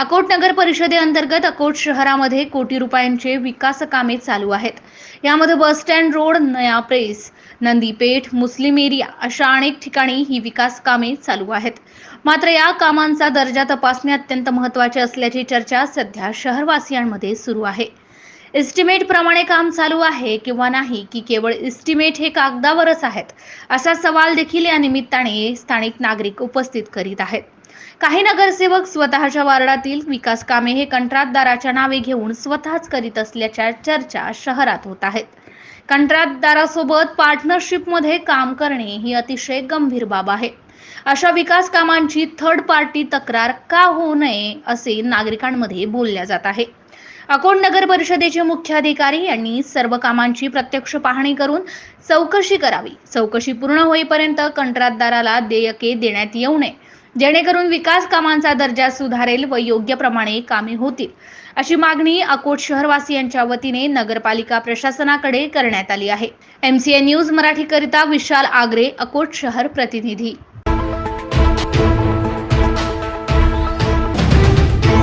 अकोट नगर परिषदेअंतर्गत अकोट शहरामध्ये कोटी रुपयांचे विकास कामे चालू आहेत. यामध्ये बस स्टँड रोड नया प्रेस नंदीपेठ मुस्लिम एरिया अशा अनेक ठिकाणी ही विकास कामे चालू आहेत. मात्र या कामांचा दर्जा तपासणे अत्यंत महत्त्वाचे असल्याची चर्चा सध्या शहरवासियांमध्ये सुरू आहे. एस्टिमेट प्रमाणे काम चालू आहे किंवा नाही की केवळ एस्टिमेट हे कागदावरच आहेत असा सवाल देखील या निमित्ताने स्थानिक नागरिक उपस्थित करीत आहेत. काही नगरसेवक स्वतःच्या वार्डातील विकास कामे हे कंत्राटदाराच्या नावे घेऊन स्वतःच करीत असल्याच्या चर्चा शहरात होत आहेत. कंत्राटदारासोबत पार्टनरशिपमध्ये काम करणे ही अतिशय गंभीर बाब आहे. अशा विकास कामांची थर्ड पार्टी तक्रार का होऊ नये असे नागरिकांमध्ये बोलल्या जात आहे. अकोट नगर परिषदेचे मुख्याधिकारी यांनी सर्व कामांची प्रत्यक्ष पाहणी करून चौकशी करावी. चौकशी पूर्ण होईपर्यंत कंत्राटदाराला देयके देण्यात येऊ नये. जेणेकरून विकास कामांचा दर्जा सुधारेल व योग्य प्रमाणे कामे होतील. अशी मागणी अकोट शहरवासियांच्या वतीने नगरपालिका प्रशासनाकडे करण्यात आली आहे. एमसीए न्यूज मराठीकरिता विशाल आग्रे अकोट शहर प्रतिनिधी.